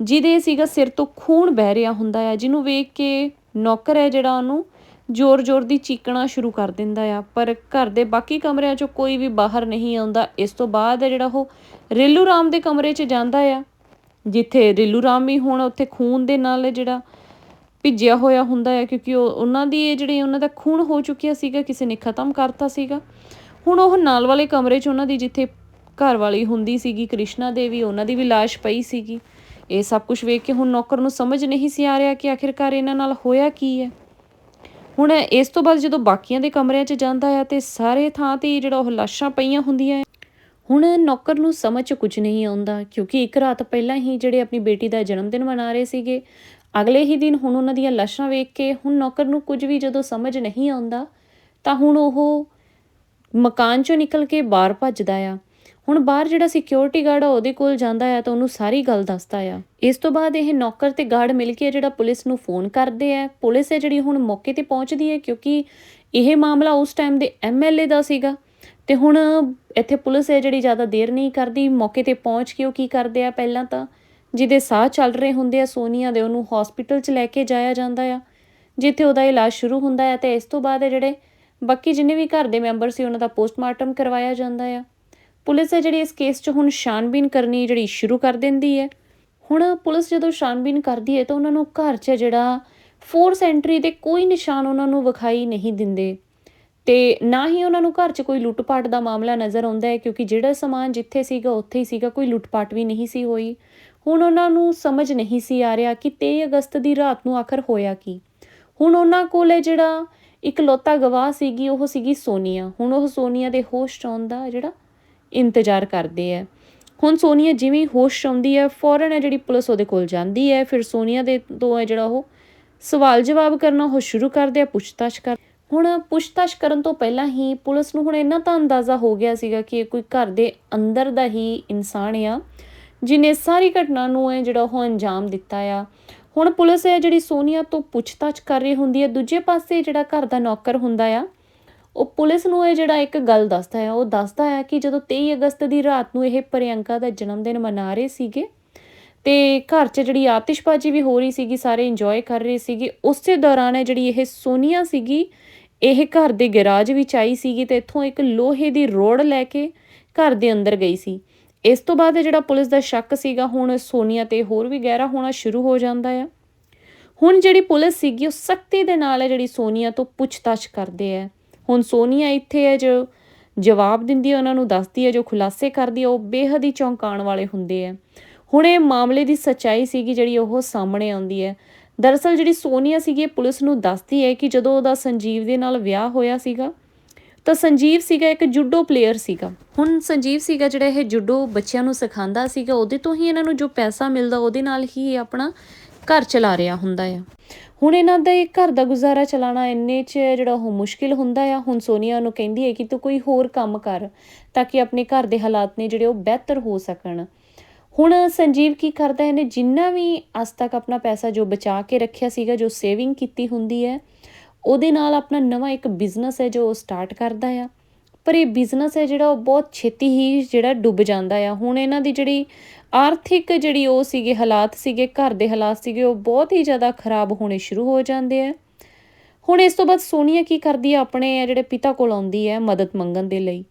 ਜਿਹਦੇ ਸੀਗਾ ਸਿਰ ਤੋਂ ਖੂਨ ਬਹਿ ਰਿਹਾ ਹੁੰਦਾ ਆ, ਜਿਹਨੂੰ ਵੇਖ ਕੇ ਨੌਕਰ ਹੈ ਜਿਹੜਾ ਉਹਨੂੰ ਜ਼ੋਰ-ਜ਼ੋਰ ਦੀ ਚੀਕਣਾ ਸ਼ੁਰੂ ਕਰ ਦਿੰਦਾ ਆ। ਪਰ ਘਰ ਦੇ ਬਾਕੀ ਕਮਰਿਆਂ 'ਚੋਂ ਕੋਈ ਵੀ ਬਾਹਰ ਨਹੀਂ ਆਉਂਦਾ, ਇਸ ਤੋਂ ਬਾਅਦ ਜਿਹੜਾ ਉਹ ਰੇਲੂ ਰਾਮ ਦੇ ਕਮਰੇ 'ਚ ਜਾਂਦਾ ਆ, ਜਿੱਥੇ ਰੇਲੂ ਰਾਮ ਵੀ ਹੁਣ ਉੱਥੇ ਖੂਨ ਦੇ ਨਾਲ ਜਿਹੜਾ ਭਿੱਜਿਆ ਹੋਇਆ ਹੁੰਦਾ ਹੈ ਕਿਉਂਕਿ ਉਹ ਉਹਨਾਂ ਦੀ ਇਹ ਜਿਹੜੀ ਉਹਨਾਂ ਦਾ ਖੂਨ ਹੋ ਚੁੱਕਿਆ ਸੀਗਾ, ਕਿਸੇ ਨੇ ਖਤਮ ਕਰਤਾ ਸੀਗਾ। ਹੁਣ ਉਹ ਨਾਲ ਵਾਲੇ ਕਮਰੇ 'ਚ ਉਹਨਾਂ ਦੀ ਜਿੱਥੇ ਘਰ ਵਾਲੀ ਹੁੰਦੀ ਸੀਗੀ, ਕ੍ਰਿਸ਼ਨਾ ਦੇਵੀ, ਉਹਨਾਂ ਦੀ ਵੀ ਲਾਸ਼ ਪਈ ਸੀਗੀ। ਇਹ ਸਭ ਕੁਝ ਵੇਖ ਕੇ ਹੁਣ ਨੌਕਰ ਨੂੰ ਸਮਝ ਨਹੀਂ ਸੀ ਆ ਰਿਹਾ ਕਿ ਆਖਿਰਕਾਰ ਇਹਨਾਂ ਨਾਲ ਹੋਇਆ ਕੀ ਹੈ। ਹੁਣ ਇਸ ਤੋਂ ਬਾਅਦ ਜਦੋਂ ਬਾਕੀਆਂ ਦੇ ਕਮਰਿਆਂ 'ਚ ਜਾਂਦਾ ਆ ਤੇ ਸਾਰੇ ਥਾਂ ਤੇ ਜਿਹੜਾ ਉਹ ਲਾਸ਼ਾਂ ਪਈਆਂ ਹੁੰਦੀਆਂ ਹੁਣ ਨੌਕਰ ਨੂੰ ਸਮਝ 'ਚ ਕੁਝ ਨਹੀਂ ਆਉਂਦਾ ਕਿਉਂਕਿ ਇੱਕ ਰਾਤ ਪਹਿਲਾਂ ਹੀ ਜਿਹੜੇ ਆਪਣੀ ਬੇਟੀ ਦਾ ਜਨਮ ਦਿਨ ਮਨਾ ਰਹੇ ਸੀਗੇ, ਅਗਲੇ ਹੀ ਦਿਨ ਹੁਣ ਉਹਨਾਂ ਦੀਆਂ ਲਾਸ਼ਾਂ ਵੇਖ ਕੇ ਹੁਣ ਨੌਕਰ ਨੂੰ ਕੁਝ ਵੀ ਜਦੋਂ ਸਮਝ ਨਹੀਂ ਆਉਂਦਾ ਤਾਂ ਹੁਣ ਉਹ ਮਕਾਨ 'ਚੋਂ ਨਿਕਲ ਕੇ ਬਾਹਰ ਭੱਜਦਾ ਆ। ਹੁਣ ਬਾਹਰ ਜਿਹੜਾ ਸਿਕਿਉਰਿਟੀ ਗਾਰਡ ਆ, ਉਹਦੇ ਕੋਲ ਜਾਂਦਾ ਆ ਤਾਂ ਉਹਨੂੰ ਸਾਰੀ ਗੱਲ ਦੱਸਦਾ ਆ। ਇਸ ਤੋਂ ਬਾਅਦ ਇਹ ਨੌਕਰ ਤੇ ਗਾਰਡ ਮਿਲ ਕੇ ਜਿਹੜਾ ਪੁਲਿਸ ਨੂੰ ਫੋਨ ਕਰਦੇ ਆ। ਪੁਲਿਸ ਹੈ ਜਿਹੜੀ ਹੁਣ ਮੌਕੇ ਤੇ ਪਹੁੰਚਦੀ ਹੈ ਕਿਉਂਕਿ ਇਹ ਮਾਮਲਾ ਉਸ ਟਾਈਮ ਦੇ ਐਮਐਲਏ ਦਾ ਸੀਗਾ। ਤੇ ਹੁਣ ਇੱਥੇ ਪੁਲਿਸ ਹੈ ਜਿਹੜੀ ਜ਼ਿਆਦਾ ਦੇਰ ਨਹੀਂ ਕਰਦੀ, ਮੌਕੇ ਤੇ ਪਹੁੰਚ ਕੇ ਉਹ ਕੀ ਕਰਦੇ ਆ ਪਹਿਲਾਂ ਤਾਂ, ਜਿਹਦੇ ਸਾਹ ਚੱਲ ਰਹੇ ਹੁੰਦੇ ਆ ਸੋਨੀਆ ਦੇ, ਉਹਨੂੰ ਹਸਪੀਟਲ 'ਚ ਲੈ ਕੇ ਜਾਇਆ ਜਾਂਦਾ ਆ। ਜਿੱਥੇ ਉਹਦਾ ਇਲਾਜ ਸ਼ੁਰੂ ਹੁੰਦਾ ਹੈ ਤੇ ਇਸ ਤੋਂ ਬਾਅਦ ਇਹ ਜਿਹੜੇ ਬਾਕੀ ਜਿੰਨੇ ਵੀ ਘਰ ਦੇ ਮੈਂਬਰ ਸੀ, ਉਹਨਾਂ ਦਾ ਪੋਸਟਮਾਰਟਮ ਕਰਵਾਇਆ ਜਾਂਦਾ ਆ। ਪੁਲਿਸ ਹੈ ਜਿਹੜੀ ਇਸ ਕੇਸ 'ਚ ਹੁਣ ਛਾਨਬੀਨ ਕਰਨੀ ਜਿਹੜੀ ਸ਼ੁਰੂ ਕਰ ਦਿੰਦੀ ਹੈ। ਹੁਣ ਪੁਲਿਸ ਜਦੋਂ ਛਾਨਬੀਨ ਕਰਦੀ ਹੈ ਤਾਂ ਉਹਨਾਂ ਨੂੰ ਘਰ 'ਚ ਜਿਹੜਾ ਫੋਰਸ ਐਂਟਰੀ ਦੇ ਕੋਈ ਨਿਸ਼ਾਨ ਉਹਨਾਂ ਨੂੰ ਵਿਖਾਈ ਨਹੀਂ ਦਿੰਦੇ। ਤੇ ਨਾ ਹੀ ਉਹਨਾਂ ਨੂੰ ਘਰ 'ਚ ਕੋਈ ਲੁੱਟਪਾਟ ਦਾ ਮਾਮਲਾ ਨਜ਼ਰ ਆਉਂਦਾ ਹੈ, ਕਿਉਂਕਿ ਜਿਹੜਾ ਸਮਾਨ ਜਿੱਥੇ ਸੀਗਾ, ਉੱਥੇ ਹੀ ਸੀਗਾ, ਕੋਈ ਲੁੱਟਪਾਟ ਵੀ ਨਹੀਂ ਸੀ ਹੋਈ। ਹੁਣ ਉਹਨਾਂ ਨੂੰ ਸਮਝ ਨਹੀਂ ਸੀ ਆ ਰਿਹਾ ਕਿ 23 ਅਗਸਤ ਦੀ ਰਾਤ ਨੂੰ ਆਖਰ ਹੋਇਆ ਕੀ। ਹੁਣ ਉਹਨਾਂ ਕੋਲ ਹੈ ਜਿਹੜਾ ਇਕਲੌਤਾ ਗਵਾਹ ਸੀਗੀ, ਉਹ ਸੀਗੀ ਸੋਨੀਆ। ਹੁਣ ਉਹ ਸੋਨੀਆ ਦੇ ਹੋਸ਼ 'ਚ ਦਾ ਜਿਹੜਾ ਇੰਤਜ਼ਾਰ ਕਰਦੇ ਆ। ਹੁਣ ਸੋਨੀਆ ਜਿਵੇਂ ਹੋਸ਼ ਆਉਂਦੀ ਹੈ ਫੌਰਨ ਹੈ ਜਿਹੜੀ ਪੁਲਿਸ ਉਹਦੇ ਕੋਲ ਜਾਂਦੀ ਹੈ ਫਿਰ ਸੋਨੀਆ ਦੇ ਤੋਂ ਹੈ ਜਿਹੜਾ ਉਹ ਸਵਾਲ ਜਵਾਬ ਕਰਨਾ ਉਹ ਸ਼ੁਰੂ ਕਰਦੇ ਆ, ਪੁੱਛਤਾਛ ਕਰ ਹੁਣ ਪੁੱਛਤਾਛ ਕਰਨ ਤੋਂ ਪਹਿਲਾਂ ਹੀ ਪੁਲਿਸ ਨੂੰ ਹੁਣ ਇੰਨਾ ਤਾਂ ਅੰਦਾਜ਼ਾ ਹੋ ਗਿਆ ਸੀਗਾ ਕਿ ਇਹ ਕੋਈ ਘਰ ਦੇ ਅੰਦਰ ਦਾ ਹੀ ਇਨਸਾਨ ਆ, ਜਿਨੇ ਸਾਰੀ ਘਟਨਾ ਨੂੰ ਹੈ ਜਿਹੜਾ ਉਹ ਅੰਜਾਮ ਦਿੱਤਾ ਆ। ਹੁਣ ਪੁਲਿਸ ਹੈ ਜਿਹੜੀ ਸੋਨੀਆ ਤੋਂ ਪੁੱਛਤਾਛ ਕਰ ਰਹੀ ਹੁੰਦੀ ਹੈ ਦੂਜੇ ਪਾਸੇ ਜਿਹੜਾ ਘਰ ਦਾ ਨੌਕਰ ਹੁੰਦਾ ਆ ਉਹ ਪੁਲਿਸ ਨੂੰ ਇਹ ਜਿਹੜਾ ਇੱਕ ਗੱਲ ਦੱਸਦਾ ਹੈ, ਉਹ ਦੱਸਦਾ ਹੈ ਕਿ ਜਦੋਂ 23 ਅਗਸਤ ਦੀ ਰਾਤ ਨੂੰ ਇਹ ਪ੍ਰਿਯੰਕਾ ਦਾ ਜਨਮ ਦਿਨ ਮਨਾ ਰਹੇ ਸੀਗੇ, ਤੇ ਘਰ 'ਚ ਜਿਹੜੀ ਆਤਿਸ਼ਬਾਜ਼ੀ ਵੀ ਹੋ ਰਹੀ ਸੀਗੀ, ਸਾਰੇ ਇੰਜੋਏ ਕਰ ਰਹੇ ਸੀਗੇ, ਉਸੇ ਦੌਰਾਨ ਜਿਹੜੀ ਇਹ ਸੋਨੀਆ ਸੀਗੀ, ਇਹ ਘਰ ਦੇ ਗੈਰਾਜ ਵਿੱਚ ਆਈ ਸੀਗੀ ਤੇ ਇੱਥੋਂ ਇੱਕ ਲੋਹੇ ਦੀ ਰੋੜ ਲੈ ਕੇ ਘਰ ਦੇ ਅੰਦਰ ਗਈ ਸੀ। ਇਸ ਤੋਂ ਬਾਅਦ ਜਿਹੜਾ ਪੁਲਿਸ ਦਾ ਸ਼ੱਕ ਸੀਗਾ, ਹੁਣ ਸੋਨੀਆ ਤੇ ਹੋਰ ਵੀ ਗਹਿਰਾ ਹੋਣਾ ਸ਼ੁਰੂ ਹੋ ਜਾਂਦਾ ਆ। ਹੁਣ ਜਿਹੜੀ ਪੁਲਿਸ ਸੀਗੀ, ਉਹ ਸਖਤੀ ਦੇ ਨਾਲ ਹੈ ਜਿਹੜੀ ਸੋਨੀਆ ਤੋਂ ਪੁੱਛਤਾਛ ਕਰਦੇ ਆ। ਹੁਣ ਸੋਨੀਆ ਇੱਥੇ ਹੈ ਜੋ ਜਵਾਬ ਦਿੰਦੀ ਹੈ, ਉਹਨਾਂ ਨੂੰ ਦੱਸਦੀ ਹੈ, ਜੋ ਖੁਲਾਸੇ ਕਰਦੀ ਹੈ, ਉਹ ਬੇਹੱਦ ਹੀ ਚੌਂਕਾਉਣ ਵਾਲੇ ਹੁੰਦੇ ਆ ਹੁਣ ਇਹ ਮਾਮਲੇ ਦੀ ਸੱਚਾਈ ਸੀਗੀ ਜਿਹੜੀ ਉਹ ਸਾਹਮਣੇ ਆਉਂਦੀ ਹੈ। ਦਰਅਸਲ ਜਿਹੜੀ ਸੋਨੀਆ ਸੀਗੀ ਪੁਲਿਸ ਨੂੰ ਦੱਸਦੀ ਹੈ ਕਿ ਜਦੋਂ ਉਹਦਾ ਸੰਜੀਵ ਦੇ ਨਾਲ ਵਿਆਹ ਹੋਇਆ ਸੀਗਾ, ਤਾਂ ਸੰਜੀਵ ਸੀਗਾ ਇੱਕ ਜੁੱਡੋ ਪਲੇਅਰ ਸੀਗਾ। ਹੁਣ ਸੰਜੀਵ ਸੀਗਾ ਜਿਹੜਾ ਇਹ ਜੁੱਡੋ ਬੱਚਿਆਂ ਨੂੰ ਸਿਖਾਉਂਦਾ ਸੀਗਾ, ਉਹਦੇ ਤੋਂ ਹੀ ਇਹਨਾਂ ਨੂੰ ਜੋ ਪੈਸਾ ਮਿਲਦਾ, ਉਹਦੇ ਨਾਲ ਹੀ ਇਹ ਆਪਣਾ ਘਰ ਚਲਾ ਰਿਹਾ ਹੁੰਦਾ ਆ। ਹੁਣ ਇਹਨਾਂ ਦਾ ਇਹ ਘਰ ਦਾ ਗੁਜ਼ਾਰਾ ਚਲਾਉਣਾ ਇੰਨੇ 'ਚ ਜਿਹੜਾ ਉਹ ਮੁਸ਼ਕਿਲ ਹੁੰਦਾ ਆ। ਹੁਣ ਸੋਨੀਆ ਨੂੰ ਕਹਿੰਦੀ ਹੈ ਕਿ ਤੂੰ ਕੋਈ ਹੋਰ ਕੰਮ ਕਰ ਤਾਂ ਕਿ ਆਪਣੇ ਘਰ ਦੇ ਹਾਲਾਤ ਨੇ ਜਿਹੜੇ ਉਹ ਬਿਹਤਰ ਹੋ ਸਕਣ। ਹੁਣ ਸੰਜੀਵ ਕੀ ਕਰਦਾ, ਇਹਨੇ ਜਿੰਨਾ ਵੀ ਅੱਜ ਤੱਕ ਆਪਣਾ ਪੈਸਾ ਜੋ ਬਚਾ ਕੇ ਰੱਖਿਆ ਸੀਗਾ, ਜੋ ਸੇਵਿੰਗ ਕੀਤੀ ਹੁੰਦੀ ਹੈ, ਉਹਦੇ ਨਾਲ ਆਪਣਾ ਨਵਾਂ ਇੱਕ ਬਿਜ਼ਨਸ ਹੈ ਜੋ ਉਹ ਸਟਾਰਟ ਕਰਦਾ ਆ। ਪਰ ਇਹ ਬਿਜ਼ਨਸ ਹੈ ਜਿਹੜਾ ਉਹ ਬਹੁਤ ਛੇਤੀ ਹੀ ਜਿਹੜਾ ਡੁੱਬ ਜਾਂਦਾ ਆ। ਹੁਣ ਇਹਨਾਂ ਦੀ ਜਿਹੜੀ ਆਰਥਿਕ ਜਿਹੜੀ ਉਹ ਸੀਗੇ ਹਾਲਾਤ ਸੀਗੇ, ਘਰ ਦੇ ਹਾਲਾਤ ਸੀਗੇ, ਉਹ ਬਹੁਤ ਹੀ ਜ਼ਿਆਦਾ ਖਰਾਬ ਹੋਣੇ ਸ਼ੁਰੂ ਹੋ ਜਾਂਦੇ ਆ। ਹੁਣ ਇਸ ਤੋਂ ਬਾਅਦ ਸੋਨੀਆ ਕੀ ਕਰਦੀ ਹੈ ਆਪਣੇ ਜਿਹੜੇ ਪਿਤਾ ਕੋਲ ਆਉਂਦੀ ਹੈ ਮਦਦ ਮੰਗਣ ਦੇ ਲਈ।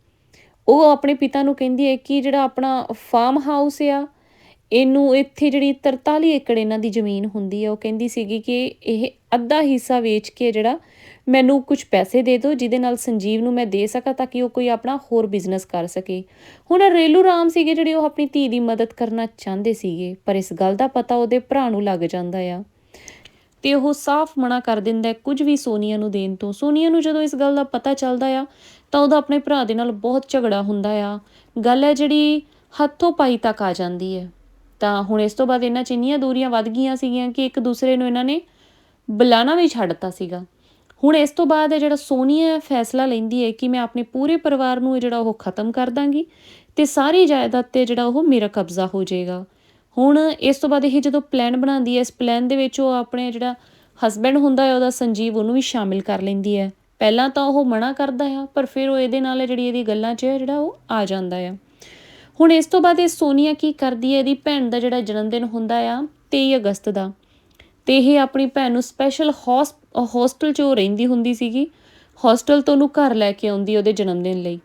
ਉਹ ਆਪਣੇ ਪਿਤਾ ਨੂੰ ਕਹਿੰਦੀ ਹੈ ਕਿ ਜਿਹੜਾ ਆਪਣਾ ਫਾਰਮ ਹਾਊਸ ਆ ਇਹਨੂੰ ਇੱਥੇ ਜਿਹੜੀ 43 ਏਕੜ ਇਹਨਾਂ ਦੀ ਜ਼ਮੀਨ ਹੁੰਦੀ ਹੈ ਉਹ ਕਹਿੰਦੀ ਸੀਗੀ ਕਿ ਇਹ ਅੱਧਾ ਹਿੱਸਾ ਵੇਚ ਕੇ ਜਿਹੜਾ ਮੈਨੂੰ ਕੁਝ ਪੈਸੇ ਦੇ ਦਿਓ, ਜਿਹਦੇ ਨਾਲ ਸੰਜੀਵ ਨੂੰ ਮੈਂ ਦੇ ਸਕਾਂ ਤਾਂ ਕਿ ਉਹ ਕੋਈ ਆਪਣਾ ਹੋਰ ਬਿਜ਼ਨਸ ਕਰ ਸਕੇ। ਹੁਣ ਰੇਲੂ ਰਾਮ ਸੀਗੇ ਜਿਹੜੇ ਉਹ ਆਪਣੀ ਧੀ ਦੀ ਮਦਦ ਕਰਨਾ ਚਾਹੁੰਦੇ ਸੀਗੇ, ਪਰ ਇਸ ਗੱਲ ਦਾ ਪਤਾ ਉਹਦੇ ਭਰਾ ਨੂੰ ਲੱਗ ਜਾਂਦਾ ਆ। ਤੇ ਉਹ ਸਾਫ਼ ਮਨਾ ਕਰ ਦਿੰਦਾ ਕੁਝ ਵੀ ਸੋਨੀਆ ਨੂੰ ਦੇਣ ਤੋਂ। ਸੋਨੀਆ ਨੂੰ ਜਦੋਂ ਇਸ ਗੱਲ ਦਾ ਪਤਾ ਚੱਲਦਾ ਆ, ਤਾਂ ਉਹਦਾ ਆਪਣੇ ਭਰਾ ਦੇ ਨਾਲ ਬਹੁਤ ਝਗੜਾ ਹੁੰਦਾ ਆ। ਗੱਲ ਹੈ ਜਿਹੜੀ ਹੱਥੋਂ ਪਾਈ ਤੱਕ ਆ ਜਾਂਦੀ ਹੈ। ਤਾਂ ਹੁਣ ਇਸ ਤੋਂ ਬਾਅਦ ਇਹਨਾਂ 'ਚ ਇੰਨੀਆਂ ਦੂਰੀਆਂ ਵੱਧ ਗਈਆਂ ਸੀਗੀਆਂ ਕਿ ਇੱਕ ਦੂਸਰੇ ਨੂੰ ਇਹਨਾਂ ਨੇ ਬੁਲਾਣਾ ਵੀ ਛੱਡਤਾ ਸੀਗਾ। ਹੁਣ ਇਸ ਤੋਂ ਬਾਅਦ ਇਹ ਜਿਹੜਾ ਸੋਨੀਆ ਫੈਸਲਾ ਲੈਂਦੀ ਹੈ ਕਿ ਮੈਂ ਆਪਣੇ ਪੂਰੇ ਪਰਿਵਾਰ ਨੂੰ ਇਹ ਜਿਹੜਾ ਉਹ ਖਤਮ ਕਰ ਦਾਂਗੀ ਤੇ ਸਾਰੀ ਜਾਇਦਾਦ ਤੇ ਜਿਹੜਾ ਉਹ ਮੇਰਾ ਕਬਜ਼ਾ ਹੋ ਜਾਏਗਾ। ਹੁਣ ਇਸ ਤੋਂ ਬਾਅਦ ਇਹ ਜਦੋਂ ਪਲਾਨ ਬਣਾਉਂਦੀ ਹੈ, ਇਸ ਪਲਾਨ ਦੇ ਵਿੱਚ ਉਹ ਆਪਣੇ ਜਿਹੜਾ ਹਸਬੈਂਡ ਹੁੰਦਾ ਹੈ, ਉਹਦਾ ਸੰਜੀਵ ਉਹਨੂੰ ਵੀ ਸ਼ਾਮਿਲ ਕਰ ਲੈਂਦੀ ਹੈ। ਪਹਿਲਾਂ ਤਾਂ ਉਹ ਮਨਾ ਕਰਦਾ ਆ, ਪਰ ਫਿਰ ਉਹ ਇਹਦੇ ਨਾਲ ਜਿਹੜੀ ਇਹਦੀ ਗੱਲਾਂ 'ਚ ਜਿਹੜਾ ਉਹ ਆ ਜਾਂਦਾ ਆ। ਹੁਣ ਇਸ ਤੋਂ ਬਾਅਦ ਇਹ ਸੋਨੀਆ ਕੀ ਕਰਦੀ ਹੈ? ਇਹਦੀ ਭੈਣ ਦਾ ਜਿਹੜਾ ਜਨਮ ਦਿਨ ਹੁੰਦਾ ਆ 23 ਅਗਸਤ ਦਾ। ਤੇ ਇਹ ਆਪਣੀ ਭੈਣ ਨੂੰ ਸਪੈਸ਼ਲ ਹੋਸਟਲ 'ਚ ਉਹ ਰਹਿੰਦੀ ਹੁੰਦੀ ਸੀਗੀ। ਹੋਸਟਲ ਤੋਂ ਉਹਨੂੰ ਘਰ ਲੈ ਕੇ ਆਉਂਦੀ ਉਹਦੇ ਜਨਮ ਦਿਨ ਲਈ।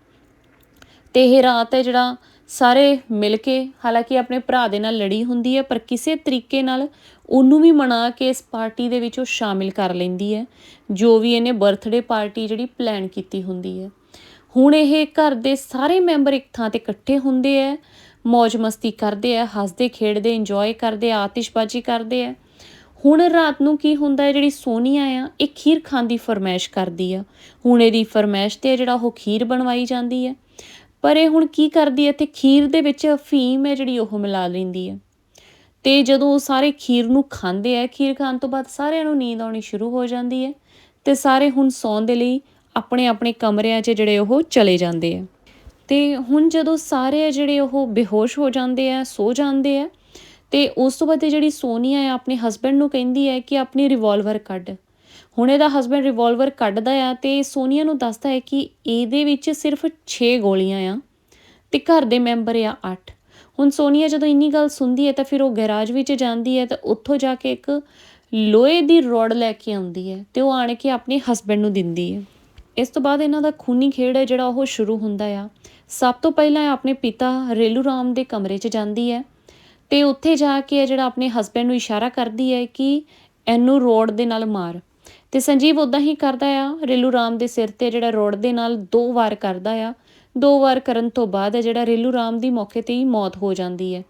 ਤੇ ਇਹ ਰਾਤ ਹੈ ਜਿਹੜਾ ਸਾਰੇ ਮਿਲ ਕੇ, ਹਾਲਾਂਕਿ ਆਪਣੇ ਭਰਾ ਦੇ ਨਾਲ ਲੜੀ ਹੁੰਦੀ ਹੈ, ਪਰ ਕਿਸੇ ਤਰੀਕੇ ਨਾਲ ਉਹਨੂੰ ਵੀ ਮਨਾ ਕੇ ਇਸ ਪਾਰਟੀ ਦੇ ਵਿੱਚ ਉਹ ਸ਼ਾਮਿਲ ਕਰ ਲੈਂਦੀ ਹੈ, ਜੋ ਵੀ ਇਹਨੇ ਬਰਥਡੇ ਪਾਰਟੀ ਜਿਹੜੀ ਪਲਾਨ ਕੀਤੀ ਹੁੰਦੀ ਹੈ। ਹੁਣ ਇਹ ਘਰ ਦੇ ਸਾਰੇ ਮੈਂਬਰ ਇੱਕ ਥਾਂ ਤੇ ਇਕੱਠੇ ਹੁੰਦੇ ਆ ਮौज ਮਸਤੀ ਕਰਦੇ ਆ ਹੱਸਦੇ, ਖੇਡਦੇ ਇੰਜੋਏ ਕਰਦੇ ਆਤਿਸ਼ਬਾਜ਼ੀ ਕਰਦੇ ਆ ਹੁਣ ਰਾਤ ਨੂੰ ਕੀ ਹੁੰਦਾ ਹੈ ਜਿਹੜੀ ਸੋਨੀਆ ਆ, ਇਹ ਖੀਰ ਖਾਣ ਦੀ ਫਰਮਾਇਸ਼ ਕਰਦੀ ਆ। ਹੁਣ ਇਹਦੀ ਫਰਮਾਇਸ਼ ਤੇ ਜਿਹੜਾ ਉਹ ਖੀਰ ਬਣਵਾਈ ਜਾਂਦੀ ਹੈ ਪਰ ਇਹ ਹੁਣ ਕੀ ਕਰਦੀ ਹੈ ਤੇ ਖੀਰ ਦੇ ਵਿੱਚ ਅਫੀਮ ਹੈ ਜਿਹੜੀ ਉਹ ਮਿਲਾ ਲੈਂਦੀ ਹੈ ਤੇ ਜਦੋਂ ਉਹ ਸਾਰੇ ਖੀਰ ਨੂੰ ਖਾਂਦੇ ਆ ਖੀਰ ਖਾਣ ਤੋਂ ਬਾਅਦ ਸਾਰਿਆਂ ਨੂੰ ਨੀਂਦ ਆਉਣੀ ਸ਼ੁਰੂ ਹੋ ਜਾਂਦੀ ਹੈ ਤੇ ਸਾਰੇ ਹੁਣ ਸੌਣ ਦੇ ਲਈ ਆਪਣੇ ਆਪਣੇ ਕਮਰਿਆਂ 'ਚ ਜਿਹੜੇ ਉਹ ਚਲੇ ਜਾਂਦੇ ਆ। ਤੇ ਹੁਣ ਜਦੋਂ ਸਾਰੇ ਜਿਹੜੇ ਉਹ ਬੇਹੋਸ਼ ਹੋ ਜਾਂਦੇ ਆ, ਸੋ ਜਾਂਦੇ ਆ, ਤੇ ਉਸ ਤੋਂ ਬਾਅਦ ਜਿਹੜੀ ਸੋਨੀਆ ਹੈ ਆਪਣੇ ਹਸਬੰਡ ਨੂੰ ਕਹਿੰਦੀ ਹੈ ਕਿ ਆਪਣੀ ਰਿਵਾਲਵਰ ਕੱਢ। ਹੁਣ ਇਹਦਾ ਹਸਬੰਡ ਰਿਵਾਲਵਰ ਕੱਢਦਾ ਆ ਤੇ ਸੋਨੀਆ ਨੂੰ ਦੱਸਦਾ ਹੈ ਕਿ ਇਹਦੇ ਵਿੱਚ ਸਿਰਫ 6 ਗੋਲੀਆਂ ਆ ਤੇ ਘਰ ਦੇ ਮੈਂਬਰ ਆ 8 ਹੁਣ ਸੋਨੀਆ ਜਦੋਂ ਇੰਨੀ ਗੱਲ ਸੁਣਦੀ ਹੈ ਤਾਂ ਫਿਰ ਉਹ ਗੈਰਾਜ ਵਿੱਚ ਜਾਂਦੀ ਹੈ ਤਾਂ ਉੱਥੋਂ ਜਾ ਕੇ ਇੱਕ ਲੋਹੇ ਦੀ ਰੋਡ ਲੈ ਕੇ ਆਉਂਦੀ ਹੈ ਤੇ ਉਹ ਆਣ ਕੇ ਆਪਣੇ ਹਸਬੰਡ ਨੂੰ ਦਿੰਦੀ ਹੈ। ਇਸ ਤੋਂ ਬਾਅਦ ਇਹਨਾਂ ਦਾ ਖੂਨੀ ਖੇਡ ਹੈ ਜਿਹੜਾ ਉਹ ਸ਼ੁਰੂ ਹੁੰਦਾ ਆ। ਸਭ ਤੋਂ ਪਹਿਲਾਂ ਆਪਣੇ ਪਿਤਾ ਰੇਲੂ ਰਾਮ ਦੇ ਕਮਰੇ 'ਚ ਜਾਂਦੀ ਹੈ ਤੇ ਉੱਥੇ ਜਾ ਕੇ ਜਿਹੜਾ ਆਪਣੇ ਹਸਬੰਡ ਨੂੰ ਇਸ਼ਾਰਾ ਕਰਦੀ ਹੈ ਕਿ ਇਹਨੂੰ ਰੋਡ ਦੇ ਨਾਲ ਮਾਰ। ਤੇ ਸੰਜੀਵ ਉਦਾਂ ਹੀ ਕਰਦਾ ਆ, ਰੇਲੂ ਰਾਮ ਦੇ ਸਿਰ ਤੇ ਜਿਹੜਾ ਰੋਡ ਦੇ ਨਾਲ ਦੋ ਵਾਰ ਕਰਦਾ ਆ। ਦੋ ਵਾਰ ਕਰਨ ਤੋਂ ਬਾਅਦ ਜਿਹੜਾ ਰੇਲੂ ਰਾਮ ਦੀ ਮੌਕੇ ਤੇ ਹੀ ਮੌਤ ਹੋ ਜਾਂਦੀ ਹੈ।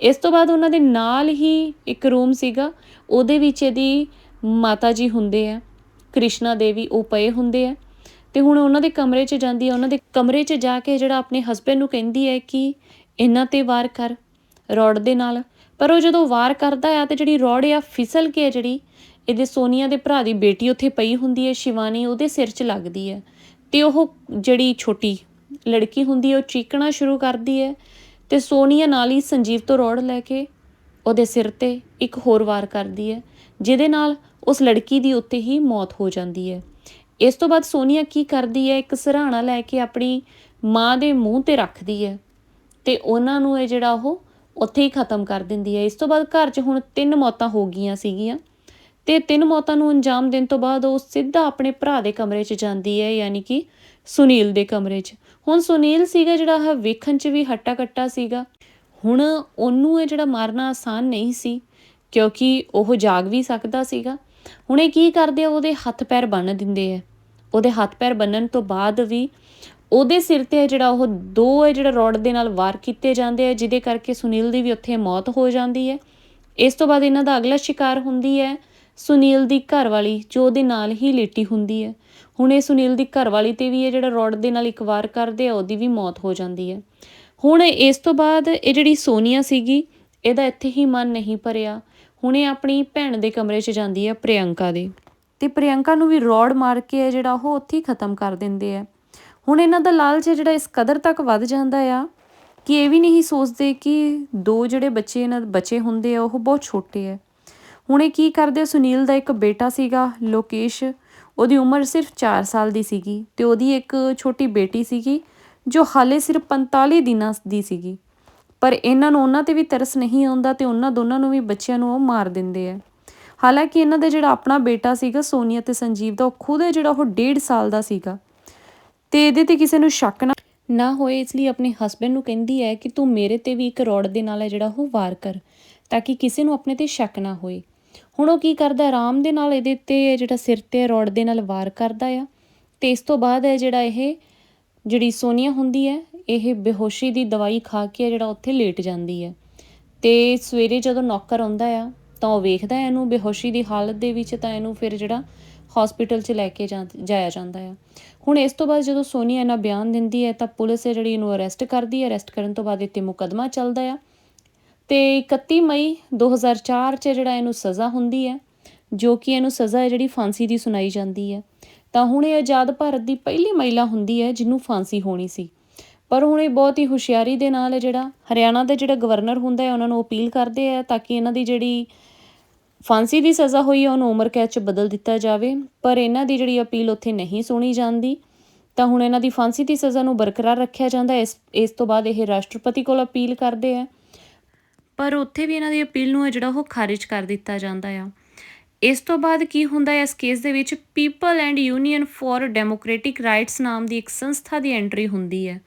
ਇਸ ਤੋਂ ਬਾਅਦ ਉਹਨਾਂ ਦੇ ਨਾਲ ਹੀ ਇੱਕ ਰੂਮ ਸੀਗਾ, ਉਹਦੇ ਵਿੱਚ ਇਹਦੀ ਮਾਤਾ ਜੀ ਹੁੰਦੇ ਆ, ਕ੍ਰਿਸ਼ਨਾ ਦੇਵੀ ਉਹ ਪਏ ਹੁੰਦੇ ਆ। ਤੇ ਹੁਣ ਉਹਨਾਂ ਦੇ ਕਮਰੇ 'ਚ ਜਾਂਦੀ ਹੈ, ਉਹਨਾਂ ਦੇ ਕਮਰੇ 'ਚ ਜਾ ਕੇ ਜਿਹੜਾ ਆਪਣੇ ਹਸਬੰਡ ਨੂੰ ਕਹਿੰਦੀ ਹੈ ਕਿ ਇਹਨਾਂ ਤੇ ਵਾਰ ਕਰ ਰੋਡ ਦੇ ਨਾਲ। ਪਰ ਉਹ ਜਦੋਂ ਵਾਰ ਕਰਦਾ ਆ ਤੇ ਜਿਹੜੀ ਰੋਡ ਆ ਫਿਸਲ ਕੇ ਜਿਹੜੀ, ਇਹਦੇ ਸੋਨੀਆ ਦੇ ਭਰਾ ਦੀ ਬੇਟੀ ਉੱਥੇ ਪਈ ਹੁੰਦੀ ਹੈ, ਸ਼ਿਵਾਨੀ ਉਹਦੇ ਸਿਰ 'ਚ ਲੱਗਦੀ ਹੈ। ਤੇ ਉਹ ਜਿਹੜੀ ਛੋਟੀ ਲੜਕੀ ਹੁੰਦੀ ਹੈ, ਉਹ ਚੀਕਣਾ ਸ਼ੁਰੂ ਕਰਦੀ ਹੈ ਤੇ ਸੋਨੀਆ ਨਾਲ ਹੀ ਸੰਜੀਵ ਤੋਂ ਰੋੜ ਲੈ ਕੇ ਉਹਦੇ ਸਿਰ ਤੇ ਇੱਕ ਹੋਰ ਵਾਰ ਕਰਦੀ ਹੈ, ਜਿਹਦੇ ਨਾਲ ਉਸ ਲੜਕੀ ਦੀ ਉੱਤੇ ਹੀ ਮੌਤ ਹੋ ਜਾਂਦੀ ਹੈ। ਇਸ ਤੋਂ ਬਾਅਦ ਸੋਨੀਆ ਕੀ ਕਰਦੀ ਹੈ? ਇੱਕ ਸਰਾਣਾ ਲੈ ਕੇ ਆਪਣੀ ਮਾਂ ਦੇ ਮੂੰਹ ਤੇ ਰੱਖਦੀ ਹੈ ਤੇ ਉਹਨਾਂ ਨੂੰ ਇਹ ਜਿਹੜਾ ਉਹ ਉੱਥੇ ਹੀ ਖਤਮ ਕਰ ਦਿੰਦੀ ਹੈ। ਇਸ ਤੋਂ ਬਾਅਦ ਘਰ 'ਚ ਹੁਣ ਤਿੰਨ ਮੌਤਾਂ ਹੋ ਗਈਆਂ ਸੀਗੀਆਂ ਤੇ ਤਿੰਨ ਮੌਤਾਂ ਨੂੰ ਅੰਜਾਮ ਦੇਣ ਤੋਂ ਬਾਅਦ ਉਹ ਸਿੱਧਾ ਆਪਣੇ ਭਰਾ ਦੇ ਕਮਰੇ 'ਚ ਜਾਂਦੀ ਹੈ, ਯਾਨੀ ਕਿ ਸੁਨੀਲ ਦੇ ਕਮਰੇ 'ਚ। ਹੁਣ ਸੁਨੀਲ ਸੀਗਾ ਜਿਹੜਾ ਆਹ ਵੇਖਣ 'ਚ ਵੀ ਹੱਟਾ ਕੱਟਾ ਸੀਗਾ। ਹੁਣ ਉਹਨੂੰ ਇਹ ਜਿਹੜਾ ਮਾਰਨਾ ਆਸਾਨ ਨਹੀਂ ਸੀ ਕਿਉਂਕਿ ਉਹ ਜਾਗ ਵੀ ਸਕਦਾ ਸੀਗਾ। ਹੁਣ ਇਹ ਕੀ ਕਰਦੇ ਆ? ਉਹਦੇ ਹੱਥ ਪੈਰ ਬੰਨ੍ਹ ਦਿੰਦੇ ਆ। ਉਹਦੇ ਹੱਥ ਪੈਰ ਬੰਨਣ ਤੋਂ ਬਾਅਦ ਵੀ ਉਹਦੇ ਸਿਰ ਤੇ ਜਿਹੜਾ ਉਹ ਦੋ ਹੈ ਜਿਹੜਾ ਰੋਡ ਦੇ ਨਾਲ ਵਾਰ ਕੀਤੇ ਜਾਂਦੇ ਆ, ਜਿਹਦੇ ਕਰਕੇ ਸੁਨੀਲ ਦੀ ਵੀ ਉੱਥੇ ਮੌਤ ਹੋ ਜਾਂਦੀ ਹੈ। ਇਸ ਤੋਂ ਬਾਅਦ ਇਹਨਾਂ ਦਾ ਅਗਲਾ ਸ਼ਿਕਾਰ ਹੁੰਦੀ ਹੈ ਸੁਨੀਲ ਦੀ ਘਰਵਾਲੀ, ਜੋ ਉਹਦੇ ਨਾਲ ਹੀ ਲੇਟੀ ਹੁੰਦੀ ਹੈ। ਹੁਣ ਇਹ ਸੁਨੀਲ ਦੀ ਘਰਵਾਲੀ ਤੇ ਵੀ ਇਹ ਜਿਹੜਾ ਰੋਡ ਦੇ ਨਾਲ ਇੱਕ ਵਾਰ ਕਰਦੇ ਆ, ਉਹਦੀ ਵੀ ਮੌਤ ਹੋ ਜਾਂਦੀ ਹੈ। ਹੁਣ ਇਸ ਤੋਂ ਬਾਅਦ ਇਹ ਜਿਹੜੀ ਸੋਨੀਆ ਸੀਗੀ, ਇਹਦਾ ਇੱਥੇ ਹੀ ਮਨ ਨਹੀਂ ਭਰਿਆ। ਹੁਣ ਇਹ ਆਪਣੀ ਭੈਣ ਦੇ ਕਮਰੇ 'ਚ ਜਾਂਦੀ ਹੈ, ਪ੍ਰਿਯੰਕਾ ਦੇ। ਤੇ ਪ੍ਰਿਯੰਕਾ ਨੂੰ ਵੀ ਰੋਡ ਮਾਰ ਕੇ ਇਹ ਜਿਹੜਾ ਉਹ ਉੱਥੇ ਹੀ ਖਤਮ ਕਰ ਦਿੰਦੇ ਆ। ਹੁਣ ਇਹਨਾਂ ਦਾ ਲਾਲਚ ਜਿਹੜਾ ਇਸ ਕਦਰ ਤੱਕ ਵੱਧ ਜਾਂਦਾ ਆ ਕਿ ਇਹ ਵੀ ਨਹੀਂ ਸੋਚਦੇ ਕਿ ਦੋ ਜਿਹੜੇ ਬੱਚੇ ਇਹਨਾਂ ਦੇ ਬਚੇ ਹੁੰਦੇ ਆ, ਉਹ ਬਹੁਤ ਛੋਟੇ ਆ। ਹੁਣ ਇਹ ਕੀ ਕਰਦੇ ਸੁਨੀਲ ਦਾ ਇੱਕ ਬੇਟਾ ਸੀਗਾ, ਲੋਕੇਸ਼। ਉਹਦੀ ਉਮਰ ਸਿਰਫ 4 ਸਾਲ ਦੀ ਸੀਗੀ ਤੇ ਉਹਦੀ ਇੱਕ ਛੋਟੀ ਬੇਟੀ ਸੀਗੀ ਜੋ ਹਾਲੇ ਸਿਰਫ 45 ਦਿਨਾਂ ਦੀ ਸੀਗੀ। ਪਰ ਇਹਨਾਂ ਨੂੰ ਉਹਨਾਂ ਤੇ ਵੀ ਤਰਸ ਨਹੀਂ ਆਉਂਦਾ ਤੇ ਉਹਨਾਂ ਦੋਨਾਂ ਨੂੰ ਵੀ ਬੱਚਿਆਂ ਨੂੰ ਉਹ ਮਾਰ ਦਿੰਦੇ ਆ। ਹਾਲਾਂਕਿ ਇਹਨਾਂ ਦਾ ਜਿਹੜਾ ਆਪਣਾ ਬੇਟਾ ਸੀਗਾ, ਸੋਨੀਆ ਤੇ ਸੰਜੀਵ ਦਾ, ਉਹ ਖੁਦ ਹੈ ਜਿਹੜਾ ਉਹ 1.5 ਸਾਲ ਦਾ ਸੀਗਾ। ਤੇ ਇਹਦੇ ਤੇ ਕਿਸੇ ਨੂੰ ਸ਼ੱਕ ਨਾ ਨਾ ਹੋਏ, ਇਸ ਲਈ ਆਪਣੇ ਹਸਬੰਡ ਨੂੰ ਕਹਿੰਦੀ ਹੈ ਕਿ ਤੂੰ ਮੇਰੇ ਤੇ ਵੀ ਇੱਕ ਰੋਡ ਦੇ ਨਾਲ ਹੈ ਜਿਹੜਾ ਉਹ ਵਾਰ ਕਰ, ਤਾਂ ਕਿ ਕਿਸੇ ਨੂੰ ਆਪਣੇ ਤੇ ਸ਼ੱਕ ਨਾ ਹੋਏ। ਹੁਣ ਉਹ ਕੀ ਕਰਦਾ, ਆਰਾਮ ਦੇ ਨਾਲ ਇਹਦੇ ਤੇ ਜਿਹੜਾ ਸਿਰ ਤੇ ਰੋਡ ਦੇ ਨਾਲ ਵਾਰ ਕਰਦਾ ਆ। ਤੇ ਇਸ ਤੋਂ ਬਾਅਦ ਹੈ ਜਿਹੜਾ ਇਹ, ਜਿਹੜੀ ਸੋਨੀਆ ਹੁੰਦੀ ਹੈ, ਇਹ ਬੇਹੋਸ਼ੀ ਦੀ ਦਵਾਈ ਖਾ ਕੇ ਜਿਹੜਾ ਉੱਥੇ ਲੇਟ ਜਾਂਦੀ ਹੈ। ਤੇ ਸਵੇਰੇ ਜਦੋਂ ਨੌਕਰ ਆਉਂਦਾ ਆ ਤਾਂ ਉਹ ਵੇਖਦਾ ਇਹਨੂੰ, ਬੇਹੋਸ਼ੀ ਦੀ ਹਾਲਤ ਦੇ ਵਿੱਚ ਤਾਂ ਇਹਨੂੰ ਫਿਰ ਜਿਹੜਾ ਹਸਪੀਟਲ 'ਚ ਲੈ ਕੇ ਜਾਂ- ਜਾਇਆ ਜਾਂਦਾ ਆ। ਹੁਣ ਇਸ ਤੋਂ ਬਾਅਦ ਜਦੋਂ ਸੋਨੀਆ ਇਹਨਾਂ ਬਿਆਨ ਦਿੰਦੀ ਹੈ ਤਾਂ ਪੁਲਿਸ ਹੈ ਜਿਹੜੀ ਇਹਨੂੰ ਅਰੈਸਟ ਕਰਦੀ ਹੈ ਅਰੈਸਟ ਕਰਨ ਤੋਂ ਬਾਅਦ ਇਹ 'ਤੇ ਮੁਕੱਦਮਾ ਚੱਲਦਾ ਆ। ਤੇ 31 ਮਈ 2004 ਚ ਜਿਹੜਾ ਇਹਨੂੰ ਸਜ਼ਾ ਹੁੰਦੀ ਹੈ, ਜੋ ਕਿ ਇਹਨੂੰ ਸਜ਼ਾ ਹੈ ਜਿਹੜੀ ਫਾਂਸੀ ਦੀ ਸੁਣਾਈ ਜਾਂਦੀ ਹੈ। ਤਾਂ ਹੁਣ ਇਹ ਆਜ਼ਾਦ ਭਾਰਤ ਦੀ ਪਹਿਲੀ ਮਹਿਲਾ ਹੁੰਦੀ ਹੈ ਜਿਹਨੂੰ ਫਾਂਸੀ ਹੋਣੀ ਸੀ। ਪਰ ਹੁਣ ਇਹ ਬਹੁਤ ਹੀ ਹੁਸ਼ਿਆਰੀ ਦੇ ਨਾਲ ਹੈ ਜਿਹੜਾ ਹਰਿਆਣਾ ਦੇ ਜਿਹੜਾ ਗਵਰਨਰ ਹੁੰਦਾ ਹੈ, ਉਹਨਾਂ ਨੂੰ ਅਪੀਲ ਕਰਦੇ ਆ ਤਾਂ ਕਿ ਇਹਨਾਂ ਦੀ ਜਿਹੜੀ ਫਾਂਸੀ ਦੀ ਸਜ਼ਾ ਹੋਈ ਹੈ ਉਹਨੂੰ ਉਮਰ ਕੈਦ 'ਚ ਬਦਲ ਦਿੱਤਾ ਜਾਵੇ। ਪਰ ਇਹਨਾਂ ਦੀ ਜਿਹੜੀ ਅਪੀਲ ਉੱਥੇ ਨਹੀਂ ਸੁਣੀ ਜਾਂਦੀ, ਤਾਂ ਹੁਣ ਇਹਨਾਂ ਦੀ ਫਾਂਸੀ ਦੀ ਸਜ਼ਾ ਨੂੰ ਬਰਕਰਾਰ ਰੱਖਿਆ ਜਾਂਦਾ, ਇਸ ਇਸ ਤੋਂ ਬਾਅਦ ਇਹ ਰਾਸ਼ਟਰਪਤੀ ਕੋਲ ਅਪੀਲ ਕਰਦੇ ਆ। ਪਰ ਉੱਥੇ ਵੀ ਇਹਨਾਂ ਦੀ ਅਪੀਲ ਨੂੰ ਹੈ ਜਿਹੜਾ ਉਹ ਖਾਰਿਜ ਕਰ ਦਿੱਤਾ ਜਾਂਦਾ ਆ। ਇਸ ਤੋਂ ਬਾਅਦ ਕੀ ਹੁੰਦਾ ਹੈ ਇਸ ਕੇਸ ਦੇ ਵਿੱਚ? People and union for democratic rights ਨਾਮ ਦੀ ਇੱਕ ਸੰਸਥਾ ਦੀ ਐਂਟਰੀ ਹੁੰਦੀ ਹੈ।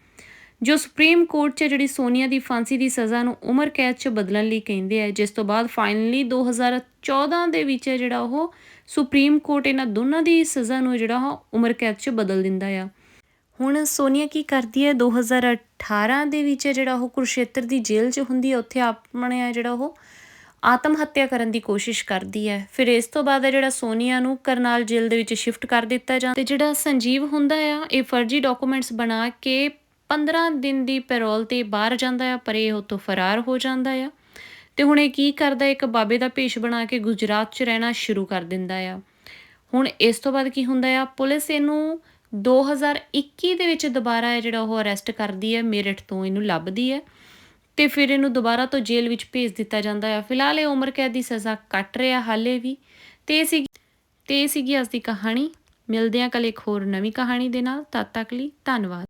ਜੋ ਸੁਪਰੀਮ ਕੋਰਟ 'ਚ ਜਿਹੜੀ ਸੋਨੀਆ ਦੀ ਫਾਂਸੀ ਦੀ ਸਜ਼ਾ ਨੂੰ ਉਮਰ ਕੈਦ 'ਚ ਬਦਲਣ ਲਈ ਕਹਿੰਦੇ ਆ, ਜਿਸ ਤੋਂ ਬਾਅਦ ਫਾਈਨਲੀ 2014 ਦੇ ਵਿੱਚ ਜਿਹੜਾ ਉਹ ਸੁਪਰੀਮ ਕੋਰਟ ਇਹਨਾਂ ਦੋਨਾਂ ਦੀ ਸਜ਼ਾ ਨੂੰ ਜਿਹੜਾ ਉਹ ਉਮਰ ਕੈਦ 'ਚ ਬਦਲ ਦਿੰਦਾ ਆ। ਹੁਣ ਸੋਨੀਆ ਕੀ ਕਰਦੀ ਹੈ? 2018 ਦੇ ਵਿੱਚ ਜਿਹੜਾ ਉਹ ਕੁਰਸ਼ੇਤਰ ਦੀ ਜੇਲ੍ਹ 'ਚ ਹੁੰਦੀ ਹੈ, ਉੱਥੇ ਆਪਣੇ ਆ ਜਿਹੜਾ ਉਹ ਆਤਮ ਹੱਤਿਆ ਕਰਨ ਦੀ ਕੋਸ਼ਿਸ਼ ਕਰਦੀ ਹੈ। ਫਿਰ ਇਸ ਤੋਂ ਬਾਅਦ ਜਿਹੜਾ ਸੋਨੀਆ ਨੂੰ ਕਰਨਾਲ ਜੇਲ੍ਹ ਦੇ ਵਿੱਚ ਸ਼ਿਫਟ ਕਰ ਦਿੱਤਾ ਜਾਂਦਾ ਤੇ ਜਿਹੜਾ ਸੰਜੀਵ ਹੁੰਦਾ ਆ, ਇਹ ਫਰਜ਼ੀ ਡਾਕੂਮੈਂਟਸ ਬਣਾ ਕੇ 15 ਦਿਨ ਦੀ ਪੈਰੋਲ ਤੇ ਬਾਹਰ ਜਾਂਦਾ ਆ, ਪਰ ਇਹ ਉਤੋਂ ਫਰਾਰ ਹੋ ਜਾਂਦਾ ਆ। ਤੇ ਹੁਣ ਇਹ ਕੀ ਕਰਦਾ, ਇੱਕ ਬਾਬੇ ਦਾ ਭੇਸ਼ ਬਣਾ ਕੇ ਗੁਜਰਾਤ 'ਚ ਰਹਿਣਾ ਸ਼ੁਰੂ ਕਰ ਦਿੰਦਾ ਆ। ਹੁਣ ਇਸ ਤੋਂ ਬਾਅਦ ਕੀ ਹੁੰਦਾ ਆ, ਪੁਲਿਸ ਇਹਨੂੰ 2021 ਦੇ ਵਿੱਚ ਦੁਬਾਰਾ ਹੈ ਜਿਹੜਾ ਉਹ ਅਰੈਸਟ ਕਰਦੀ ਹੈ ਮੇਰਠ ਤੋਂ ਇਹਨੂੰ ਲੱਭਦੀ ਹੈ ਤੇ ਫਿਰ ਇਹਨੂੰ ਦੁਬਾਰਾ ਤੋਂ ਜੇਲ੍ਹ ਵਿੱਚ ਭੇਜ ਦਿੱਤਾ ਜਾਂਦਾ ਹੈ ਫਿਲਹਾਲ ਇਹ ਉਮਰ ਕੈਦ ਦੀ ਸਜ਼ਾ ਕੱਟ ਰਿਹਾ ਹਾਲੇ ਵੀ। ਤੇ ਇਹ ਸੀਗੀ, ਤੇ ਇਹ ਸੀਗੀ ਅੱਜ ਦੀ ਕਹਾਣੀ। ਮਿਲਦੇ ਹਾਂ ਕੱਲ ਇੱਕ ਹੋਰ ਨਵੀਂ ਕਹਾਣੀ ਦੇ ਨਾਲ। ਤਦ ਤੱਕ ਲਈ ਧੰਨਵਾਦ।